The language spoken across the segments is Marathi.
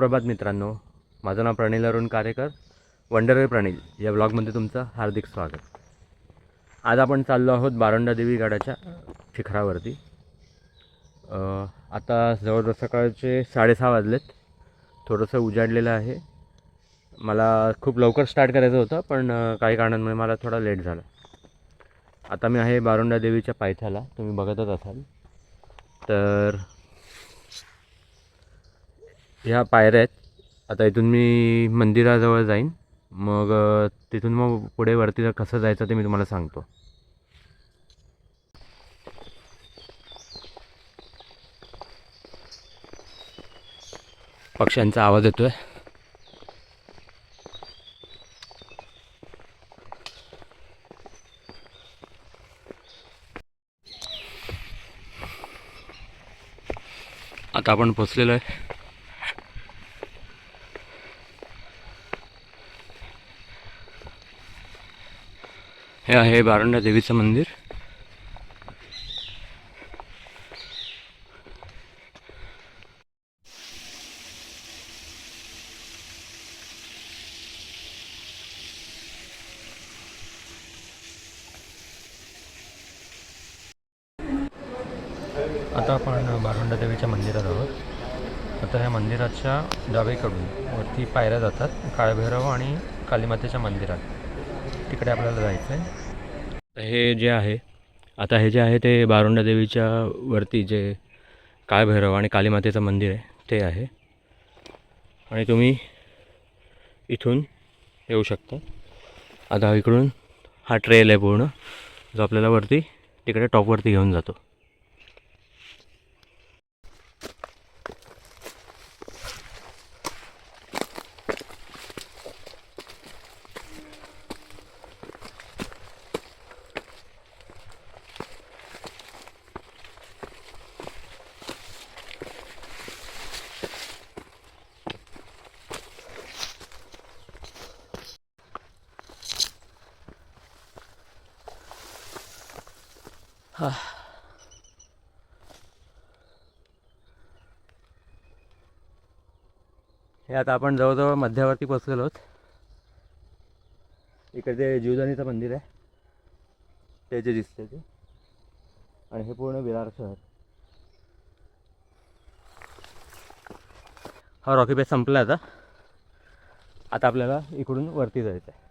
सुप्रभात मित्रांनो. माझं नाव प्रणील अरुण कारेकर. वंडरवे प्रणील. या ब्लॉगमध्ये तुमचं हार्दिक स्वागत. आज आपण चाललो आहोत बारोंडा देवी गडाच्या शिखरावरती. आता जवळजवळ सकाळचे साडेसहा वाजलेत. थोडंसं उजाडलेलं आहे. मला खूप लवकर स्टार्ट करायचं होतं पण काही कारणांमुळे मला थोडा लेट झाला. आता मी आहे बारोंडा देवीच्या पायथ्याला. तुम्ही बघतच असाल. तर ह्या पायऱ्या आहेत. आता इथून मी मंदिराजवळ जाईन. मग तिथून मग पुढे वरती कसं जायचं ते मी तुम्हाला सांगतो. पक्ष्यांचा आवाज येतोय. आता आपण पोचलेलो आहे. हे आहे बारोंडा देवीचं मंदिर. आता आपण बारुंडा देवीच्या मंदिरात आहोत. आता ह्या मंदिराच्या डावीकडून वरती पायऱ्या जातात. काळभैरव आणि कालीमातेच्या मंदिरात. तिकडे आपल्याला जायचं आहे हे जे आहे आता हे जे आहे ते बारोंडा देवीच्या वरती जे काळभैरव आणि कालीमातेचं मंदिर आहे ते आहे. आणि तुम्ही इथून येऊ शकता. आता इकडून हा ट्रेल आहे पूर्ण जो आपल्याला वरती तिकडे टॉपवरती घेऊन जातो. हे आता आपण जवळजवळ मध्यावरती पोचलेलो आहोत. इकडे ते जीवदानीचं मंदिर आहे ते जे दिसते ते. आणि हे पूर्ण विरार शहर. हा रॉकी बेस संपला आता. आता आपल्याला इकडून वरती जायचं आहे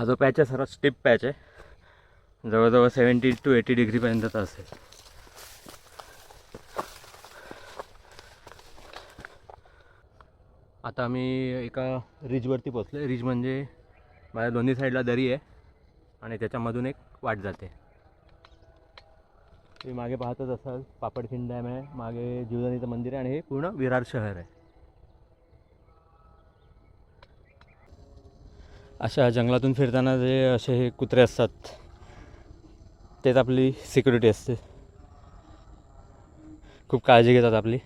हा जो पॅच आहे सर्वात स्टिप पॅच आहे. जवळजवळ सेवन्टी टू एटी डिग्रीपर्यंतचा असेल. आता आम्ही एका रिजवरती पोचलो रिज म्हणजे माझ्या दोन्ही साईडला दरी आहे आणि त्याच्यामधून एक वाट जाते. तुम्ही मागे पाहतच असाल पापडखिंड डॅम आहे मागे जीवदानीचं मंदिर आहे आणि हे पूर्ण विरार शहर आहे. अशा जंगलातून फिरताना जे असे हे कुत्रे असतात तेच आपली सिक्युरिटी असते. खूप काळजी घेतात आपली.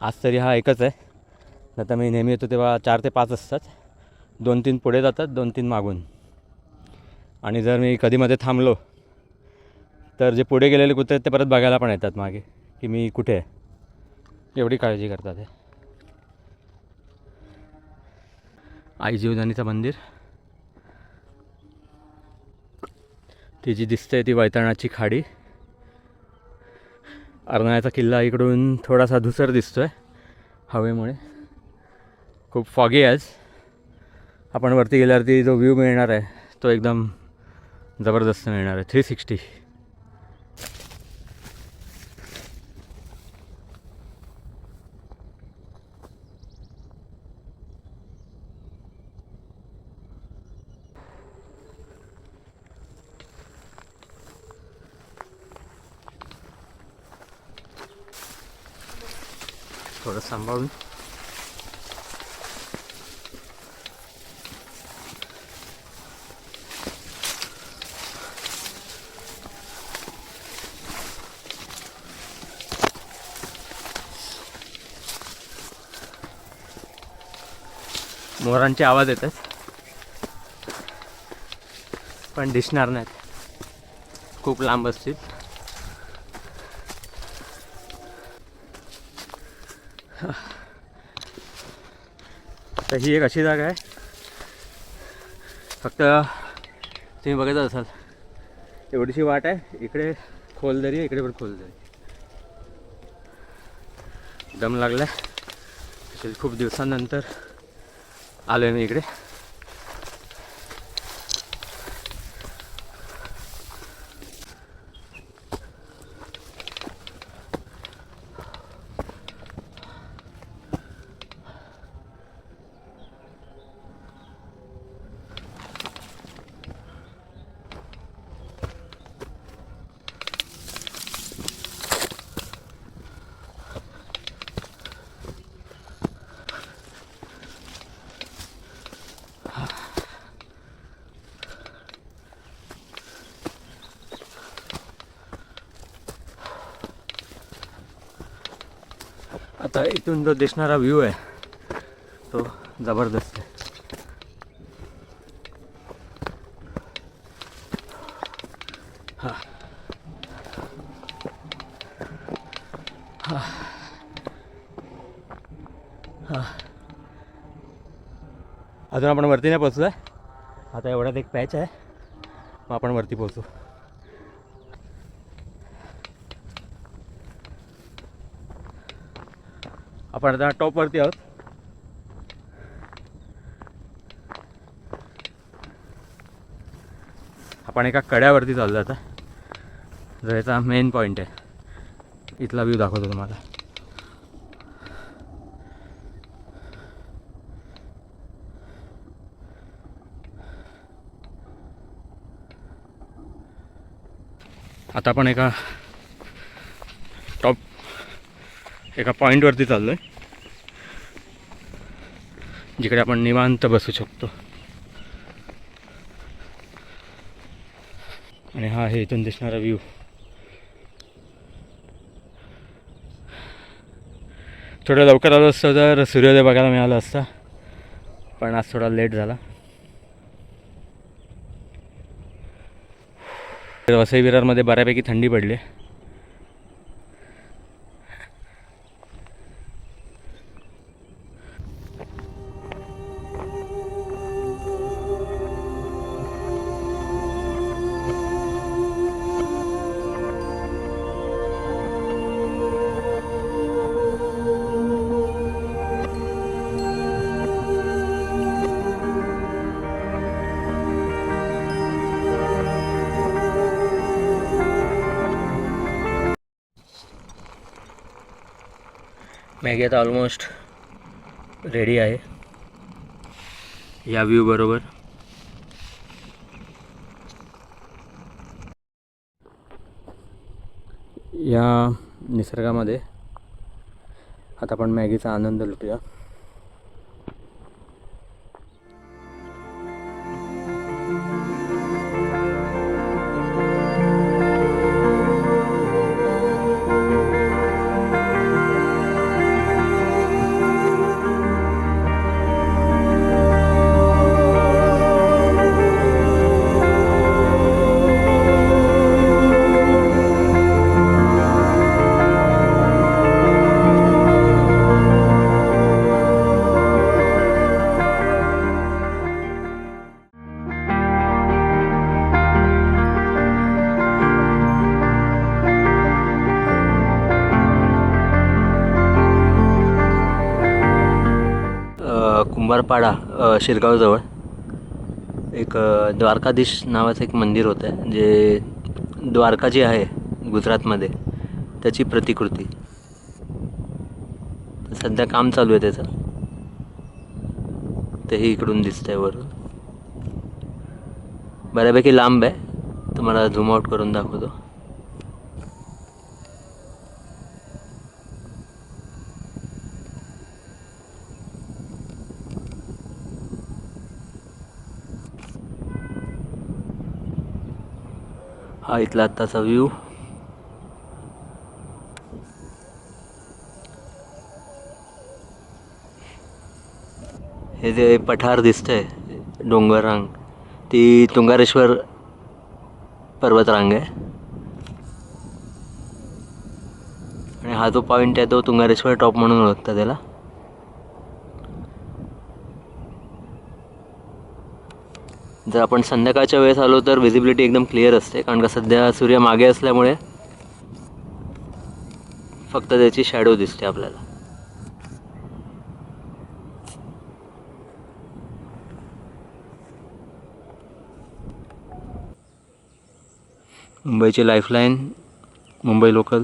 आज तरी हा एकच आहे. नाही तर मी नेहमी येतो तेव्हा चार ते पाच असतात. दोन तीन पुढे जातात दोन तीन मागून. आणि जर मी कधीमध्ये थांबलो तर जे पुढे गेलेले कुत्रे आहेत ते परत बघायला पण येतात मागे की मी कुठे आहे. एवढी काळजी करतात हे. आई जीवदानीचं मंदिर. ती जी दिसते ती वैतरणाची खाडी. अर्नाळ्याचा किल्ला इकडून थोडासा धुसर दिसतो आहे हवेमुळे. खूप फॉगी आज. आपण वरती गेल्यावरती जो व्ह्यू मिळणार आहे तो एकदम जबरदस्त मिळणार आहे. थ्री सिक्स्टी थोडं सांभाळून. मोरांचे आवाज येतात पण दिसणार नाहीत. खूप लांब असतील. तर ही एक अशी जागा आहे. फक्त तुम्ही बघत असाल. एवढीशी वाट आहे. इकडे खोलदरी आहे इकडे पण खोल दरी दम लागलाय खूप दिवसांनंतर आलो आहे मी इकडे. आता इथून जो दिसणारा व्ह्यू आहे तो जबरदस्त आहे हा. हा. हा. अजून आपण वरती नाही पोचलो आहे आता एवढ्यात एक पॅच आहे मग आपण वरती पोचू आपण आता टॉपवरती आहोत. आपण एका कड्यावरती चाललो आता. जो याचा मेन पॉईंट आहे. इथला व्ह्यू दाखवतो तुम्हाला. आता आपण एका टॉप एका पॉईंटवरती चाललो आहे जिकडे आपण निवांत बसू शकतो. आणि हा आहे इथून दिसणारा व्ह्यू थोडं लवकर आलो असतं तर सूर्योदय बघायला मिळाला असता. पण आज थोडा लेट झाला. वसई विरारमध्ये बऱ्यापैकी थंडी पडली. आहे मॅगी आता ऑलमोस्ट रेडी आहे. या व्ह्यू बरोबर. या निसर्गामध्ये आता आपण मॅगीचा आनंद लुटूया. कुंभारपाडा शिरगावजवळ. एक द्वारकाधीश नावाचं एक मंदिर होतं जे द्वारका जी आहे गुजरातमध्ये त्याची प्रतिकृती. सध्या काम चालू आहे त्याचं. तेही इकडून दिसतं आहे वरून. बऱ्यापैकी लांब आहे. तुम्हाला झूम आउट करून दाखवतो. हा इथला आत्ताचा व्ह्यू हे जे पठार दिसतंय डोंगर रांग ती तुंगारेश्वर पर्वतरांग आहे. आणि हा जो पॉईंट आहे तो तुंगारेश्वर टॉप म्हणून ओळखता त्याला. जर आपण संध्याकाळच्या वेळेस आलो तर व्हिजिबिलिटी एकदम क्लिअर असते. कारण का सध्या सूर्य मागे असल्यामुळे फक्त त्याची शॅडो दिसते आपल्याला. मुंबईची लाईफलाईन मुंबई लोकल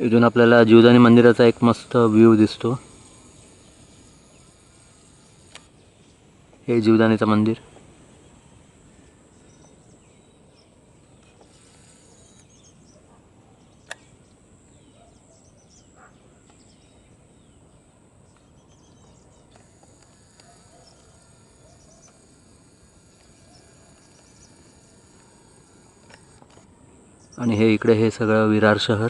इथून आपल्याला जीवदानी मंदिराचा एक मस्त व्ह्यू दिसतो. हे जीवदानीचं मंदिर. आणि हे इकडे हे सगळं विरार शहर.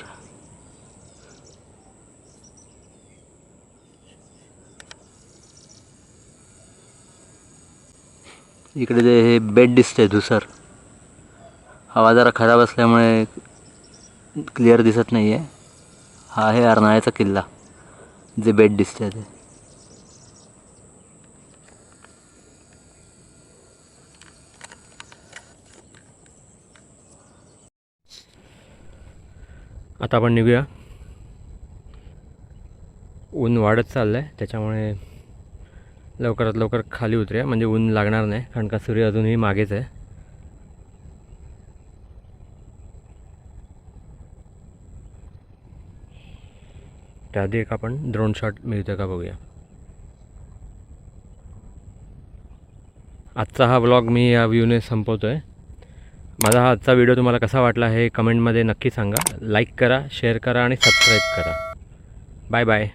इकडे जे हे बेड दिसतंय धुसर. हवा जरा खराब असल्यामुळे क्लिअर दिसत नाही आहे हा आहे अर्नाळ्याचा किल्ला. जे बेड दिसतंय ते. आता आपण निघूया. ऊन वाढत चाललं आहे त्याच्यामुळे लवकरात लवकर खाली उतरूया. म्हणजे ऊन लागणार नाही कारण का सूर्य अजूनही मागेच आहे. त्याआधी एक आपण ड्रोन शॉट मिळतं का बघूया. आजचा हा ब्लॉग मी या व्ह्यूने संपवतो आहे माझा हा आजचा व्हिडिओ तुम्हाला कसा वाटला हे कमेंटमध्ये नक्की सांगा. लाईक करा शेअर करा आणि सबस्क्राईब करा. Bye bye